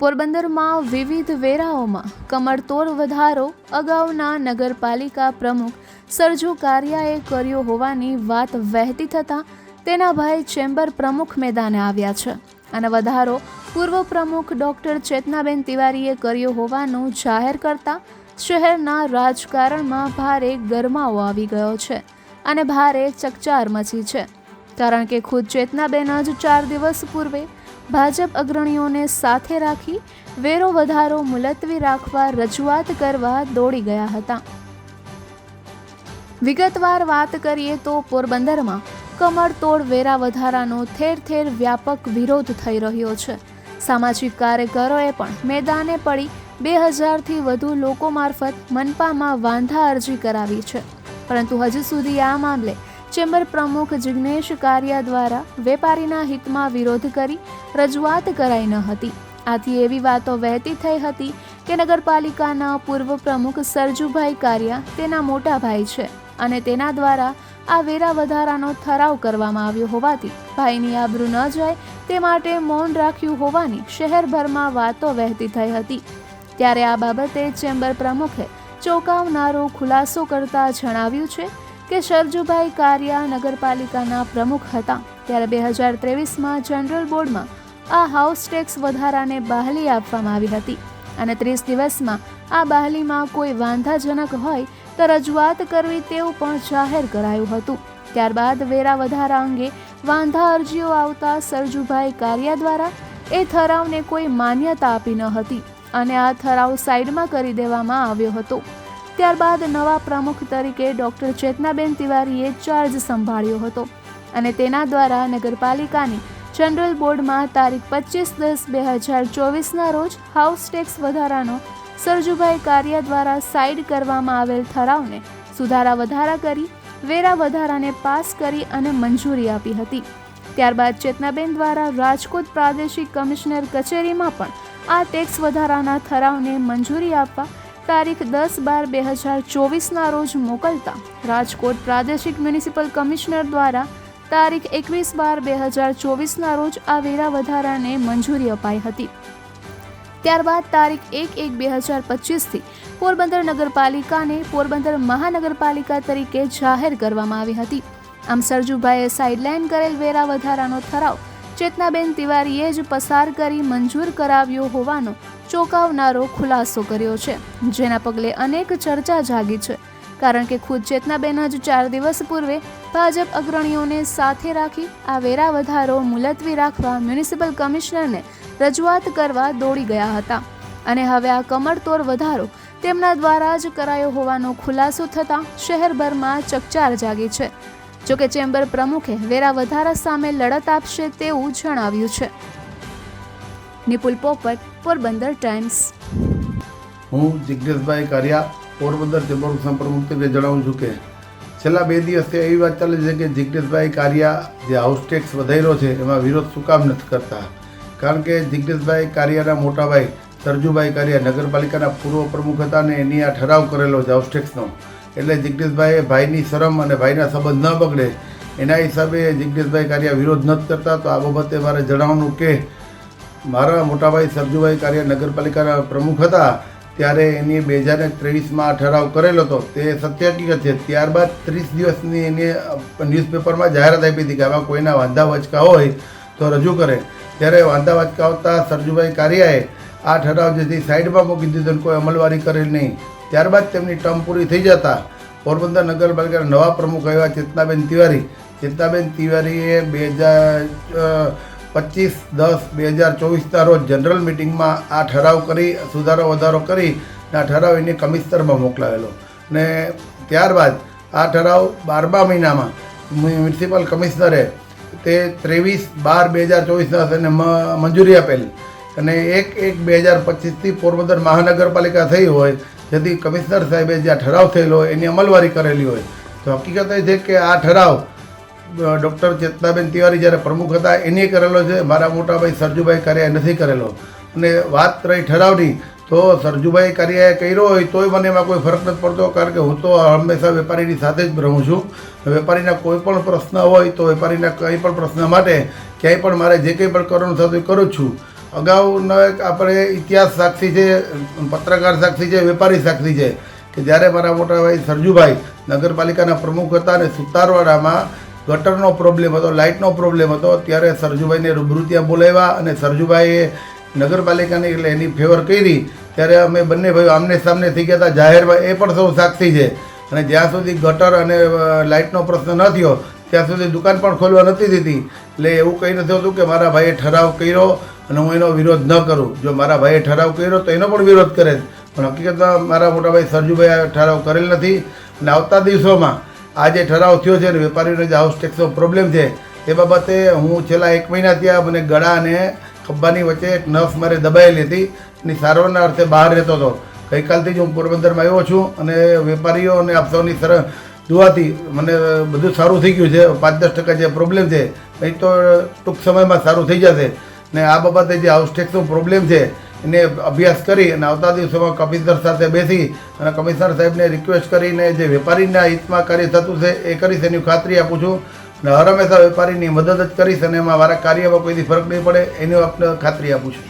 પોરબંદરમાં વિવિધ વેરાઓમાં કમરતોડ વધારો, અગાઉના નગરપાલિકા પ્રમુખ સરજુ કારિયાએ કર્યો હોવાની વાત વહેતી થતાં તેના ભાઈ ચેમ્બર પ્રમુખ મેદાને આવ્યા છે. અને વધારો પૂર્વ પ્રમુખ ડોક્ટર ચેતનાબેન તિવારીએ કર્યો હોવાનું જાહેર કરતા શહેરના રાજકારણમાં ભારે ગરમાવો આવી ગયો છે અને ભારે ચકચાર મચી છે. કારણ કે ખુદ ચેતનાબેન જ ચાર દિવસ પૂર્વે ભાજપ અગ્રણીઓને સાથે રાખી વેરો વધારો મુલતવી રાખવા રજૂઆત કરવા દોડી ગયા હતા. વિગતવાર વાત કરીએ તો પોરબંદરમાં કમરતોડ વેરા વધારાનો ઠેર ઠેર વ્યાપક વિરોધ થઈ રહ્યો છે. સામાજિક કાર્યકરોએ પણ મેદાને પડી બે હજારથી વધુ લોકો મારફત મનપામાં વાંધા અરજી કરાવી છે. પરંતુ હજુ સુધી આ મામલે ચેમ્બર પ્રમુખ જિગ્નેશ કારિયા દ્વારા વેપારીના હિતમાં વિરોધ કરી રજૂઆત કરાઈ ન હતી. આથી એવી વાતો વહેતી થઈ હતી કે નગરપાલિકાના પૂર્વ પ્રમુખ સરજુભાઈ કારિયા તેના મોટા ભાઈ છે અને તેના દ્વારા આ વેરા વધારાનો ઠરાવ કરવામાં આવ્યો હોવાથી ભાઈની આબરૂ ન જાય તે માટે મૌન રાખ્યું હોવાની શહેરભરમાં વાતો વહેતી થઈ હતી. ત્યારે આ બાબતે ચેમ્બર પ્રમુખે ચોંકાવનારો ખુલાસો કરતા જણાવ્યું છે કે સરજુભાઈ કારિયા નગરપાલિકાના પ્રમુખ હતા. ત્યારે બે હજાર ત્રેવીસમાં જનરલ બોર્ડમાં આ હાઉસ ટેક્સ વધારાને બહાલી આપવામાં આવી હતી. અને ત્રીસ દિવસમાં આ બહાલીમાં કોઈ વાંધાજનક હોય તો રજૂઆત કરવી તેવું પણ જાહેર કરાયું હતું. ત્યારબાદ વેરા વધારા અંગે વાંધા અરજીઓ આવતા સરજુભાઈ કારિયા દ્વારા એ ઠરાવને કોઈ માન્યતા આપી ન હતી. અને આ ઠરાવ સાઈડમાં કરી દેવામાં આવ્યો હતો. ત્યારબાદ નવા પ્રમુખ તરીકે ડોક્ટર ચેતનાબેન તિવારીએ ચાર્જ સંભાળ્યો હતો અને તેના દ્વારા નગરપાલિકાની જનરલ બોર્ડમાં તારીખ પચીસ દસ બે હજાર ચોવીસના રોજ હાઉસ ટેક્સ વધારાનો સરજુભાઈ કારિયા દ્વારા સાઇડ કરવામાં આવેલ ઠરાવને સુધારા વધારા કરી, વેરા વધારાને પાસ કરી અને મંજૂરી આપી હતી. ત્યારબાદ ચેતનાબેન દ્વારા રાજકોટ પ્રાદેશિક કમિશનર કચેરીમાં પણ આ ટેક્સ વધારાના ઠરાવને મંજૂરી આપવા તારીખ દસ બાર બે હજાર ચોવીસના રોજ મોકલતા રાજકોટ પ્રાદેશિક મ્યુનિસિપલ કમિશનર દ્વારા તારીખ એકવીસ બાર બે હજાર ચોવીસના રોજ આ વેરા વધારાને મંજૂરી અપાઈ હતી. ત્યારબાદ તારીખ એક એક બે હજાર પચીસથી પોરબંદર નગરપાલિકાને પોરબંદર મહાનગરપાલિકા તરીકે જાહેર કરવામાં આવી હતી. આમ સરજુભાઈએ સાઇડલાઇન કરેલ વેરા વધારાનો ઠરાવ ચેતનાબેન તિવારીએ જ પસાર કરી મંજૂર કરાવ્યો હોવાનો ચોંકાવનારો ખુલાસો કર્યો છે. જેના પગલે અનેક ચર્ચા જાગી છે. કારણ કે ખુદ ચેતનાબેન જ ચાર દિવસ પૂર્વે ભાજપ અગ્રણીઓને સાથે રાખી આ વેરા વધારો મુલતવી રાખવા મ્યુનિસિપલ કમિશનરને રજૂઆત કરવા દોડી ગયા હતા. અને હવે આ કમરતોડ વધારો તેમના દ્વારા જ કરાયો હોવાનો ખુલાસો થતાં શહેરભરમાં ચકચાર જાગી છે. જોકે ચેમ્બર પ્રમુખે વેરા વધારા સામે લડત આપશે તેવું જણાવ્યું છે. નિપુલ પોપટ, પોરબંદર ટાઈમ્સ. હું જિજ્ઞેશભાઈ કારિયા, પોરબંદર ચેમ્બર પ્રમુખ તરીકે જણાવું છું કે છેલ્લા બે દિવસથી એવી વાત ચાલે છે કે જિજ્ઞેશભાઈ કારિયા જે હાઉસ ટેક્સ વધાર્યો છે, એમાં વિરોધ શું કામ નથી કરતા? કારણ કે જિજ્ઞેશભાઈ કારિયાના મોટાભાઈ સરજુભાઈ કારિયા નગરપાલિકાના પૂર્વ પ્રમુખ હતા અને એની આ ઠરાવ કરેલો છે હાઉસ ટેક્સનો એટલે જિજ્ઞેશભાઈએ ભાઈની શરમ અને ભાઈના સંબંધ ન બગડે. એના હિસાબે જિજ્ઞેશભાઈ કારિયા વિરોધ નથી કરતા, તો આ બાબતે મારે જણાવવાનું કે મારા મોટાભાઈ સરજુભાઈ કારિયા નગરપાલિકાના પ્રમુખ હતા, ત્યારે એની બે હજાર ત્રેવીસમાં ઠરાવ કરેલો હતો. તે સત્ય હકીકત છે. ત્યારબાદ ત્રીસ દિવસની એની ન્યૂઝપેપરમાં જાહેરાત આપી હતી કે આમાં કોઈના વાંધા વચકા હોય તો રજૂ કરે. ત્યારે વાંધા વચકા આવતા સરજુભાઈ કારિયાએ આ ઠરાવ જેથી સાઈડમાં મૂકી દીધો કોઈ અમલવારી કરેલ નહીં. ત્યારબાદ તેમની ટર્મ પૂરી થઈ જતા પોરબંદર નગરપાલિકાના નવા પ્રમુખ આવ્યા ચેતનાબેન તિવારી. ચેતનાબેન તિવારીએ બે હજાર પચીસ, દસ, બે હજાર ચોવીસના રોજ જનરલ મિટિંગમાં આ ઠરાવ કરી, સુધારો, વધારો કરી અને આ ઠરાવ એને કમિશનરમાં મોકલાવેલો. ને ત્યારબાદ આ ઠરાવ બારમા મહિનામાં મ્યુનિસિપલ કમિશનરે તે ત્રેવીસ બાર બે હજાર ચોવીસના તેને મંજૂરી આપેલી. અને એક એક બે હજાર પચીસથી પોરબંદર મહાનગરપાલિકા થઈ હોય જેથી કમિશનર સાહેબે જે આ ઠરાવ થયેલો હોય, એની અમલવારી કરેલી હોય, તો હકીકત એ છે કે આ ઠરાવ ડૉક્ટર ચેતનાબેન તિવારી જ્યારે પ્રમુખ હતા, એની કરેલો છે. મારા મોટાભાઈ સરજુભાઈ કારિયાએ નથી કરેલો. અને વાત રહી ઠરાવની, તો સરજુભાઈ કારિયાએ કર્યો હોય, તોય મને એમાં કોઈ ફરક નથી પડતો, કારણ કે હું તો હંમેશા વેપારીની સાથે જ રહું છું. વેપારીના કોઈ પણ પ્રશ્ન હોય, તો વેપારીના કંઈ પણ પ્રશ્ન માટે, ક્યાંય પણ મારે જે કંઈ પણ કરવાનું થતું કરું છું. અગાઉનો એક આપણે ઇતિહાસ સાક્ષી છે, પત્રકાર સાક્ષી છે, વેપારી સાક્ષી છે, કે જ્યારે મારા મોટા ભાઈ સરજુભાઈ નગરપાલિકાના પ્રમુખ હતા અને સુતારવાડામાં ગટરનો પ્રોબ્લેમ હતો, લાઇટનો પ્રોબ્લેમ હતો, ત્યારે સરજુભાઈને રૂબરૂ ત્યાં બોલાવ્યા અને સરજુભાઈએ નગરપાલિકાની એટલે એની ફેવર કરી. ત્યારે અમે બંને ભાઈઓ આમને સામને થઈ ગયા હતા. જાહેરમાં એ પણ સૌ સાક્ષી છે. અને જ્યાં સુધી ગટર અને લાઇટનો પ્રશ્ન ન થયો, ત્યાં સુધી દુકાન પણ ખોલવા નથી દીધી. એટલે એવું કંઈ નથી હોતું કે મારા ભાઈએ ઠરાવ કર્યો અને હું એનો વિરોધ ન કરું. જો મારા ભાઈએ ઠરાવ કર્યો તો એનો પણ વિરોધ કરે. પણ હકીકતમાં મારા મોટા ભાઈ સરજુભાઈ ઠરાવ કરેલ નથી. અને આવતા દિવસોમાં આ જે ઠરાવ થયો છે અને વેપારીઓને જે હાઉસ ટેક્સનો પ્રોબ્લેમ છે, એ બાબતે હું છેલ્લા એક મહિના ત્યાં મને ગળા અને ખભ્ભાની વચ્ચે એક નસ મારે દબાયેલી હતી અને સારવારના અર્થે બહાર રહેતો હતો. ગઈકાલથી જ હું પોરબંદરમાં આવ્યો છું અને વેપારીઓ અને આપ સૌની સર દુઆથી મને બધું સારું થઈ ગયું છે. પાંચ દસ ટકા જે પ્રોબ્લેમ છે, એ તો ટૂંક સમયમાં સારું થઈ જશે. ને આ બાબતે જે હાઉસ પ્રોબ્લેમ છે, એને અભ્યાસ કરી અને આવતા દિવસોમાં કમિશનર સાથે બેસી અને કમિશનર સાહેબને રિક્વેસ્ટ કરીને જે વેપારીના હિતમાં કાર્ય થતું છે, એ કરીશ, એની ખાતરી આપું છું. અને હર હંમેશા વેપારીની મદદ જ કરીશ અને એમાં મારા કાર્યમાં કોઈ દી ફરક નહીં પડે, એની આપને ખાતરી આપું છું.